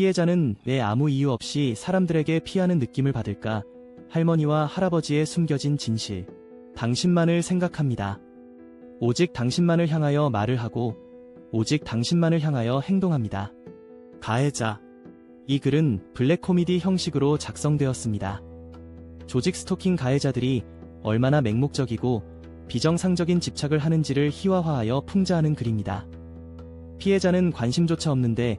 피해자는 왜 아무 이유 없이 사람들에게 피하는 느낌을 받을까? 할머니와 할아버지의 숨겨진 진실. 당신만을 생각합니다. 오직 당신만을 향하여 말을 하고, 오직 당신만을 향하여 행동합니다. 가해자. 이 글은 블랙 코미디 형식으로 작성되었습니다. 조직 스토킹 가해자들이 얼마나 맹목적이고 비정상적인 집착을 하는지를 희화화하여 풍자하는 글입니다. 피해자는 관심조차 없는데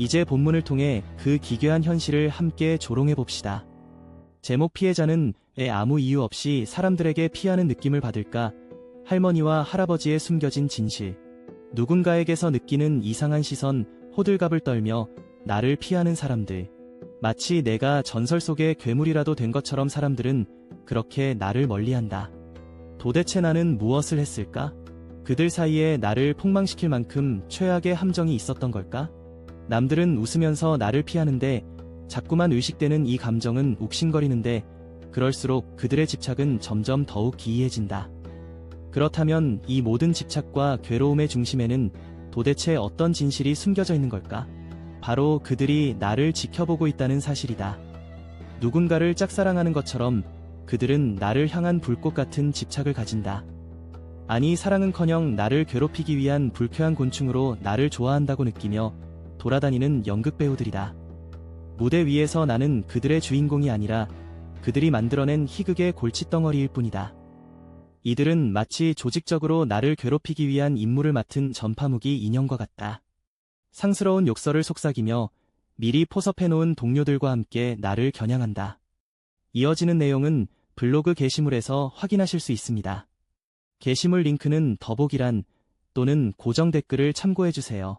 이제 본문을 통해 그 기괴한 현실을 함께 조롱해 봅시다. 제목 피해자는 왜 아무 이유 없이 사람들에게 피하는 느낌을 받을까? 할머니와 할아버지의 숨겨진 진실. 누군가에게서 느끼는 이상한 시선, 호들갑을 떨며 나를 피하는 사람들. 마치 내가 전설 속의 괴물이라도 된 것처럼 사람들은 그렇게 나를 멀리한다. 도대체 나는 무엇을 했을까? 그들 사이에 나를 폭망시킬 만큼 최악의 함정이 있었던 걸까? 남들은 웃으면서 나를 피하는데 자꾸만 의식되는 이 감정은 욱신거리는데 그럴수록 그들의 집착은 점점 더욱 기이해진다. 그렇다면 이 모든 집착과 괴로움의 중심에는 도대체 어떤 진실이 숨겨져 있는 걸까? 바로 그들이 나를 지켜보고 있다는 사실이다. 누군가를 짝사랑하는 것처럼 그들은 나를 향한 불꽃 같은 집착을 가진다. 아니 사랑은커녕 나를 괴롭히기 위한 불쾌한 곤충으로 나를 좋아한다고 느끼며 돌아다니는 연극 배우들이다. 무대 위에서 나는 그들의 주인공이 아니라 그들이 만들어낸 희극의 골칫덩어리일 뿐이다. 이들은 마치 조직적으로 나를 괴롭히기 위한 임무를 맡은 전파무기 인형과 같다. 상스러운 욕설을 속삭이며 미리 포섭해놓은 동료들과 함께 나를 겨냥한다. 이어지는 내용은 블로그 게시물에서 확인하실 수 있습니다. 게시물 링크는 더보기란 또는 고정 댓글을 참고해주세요.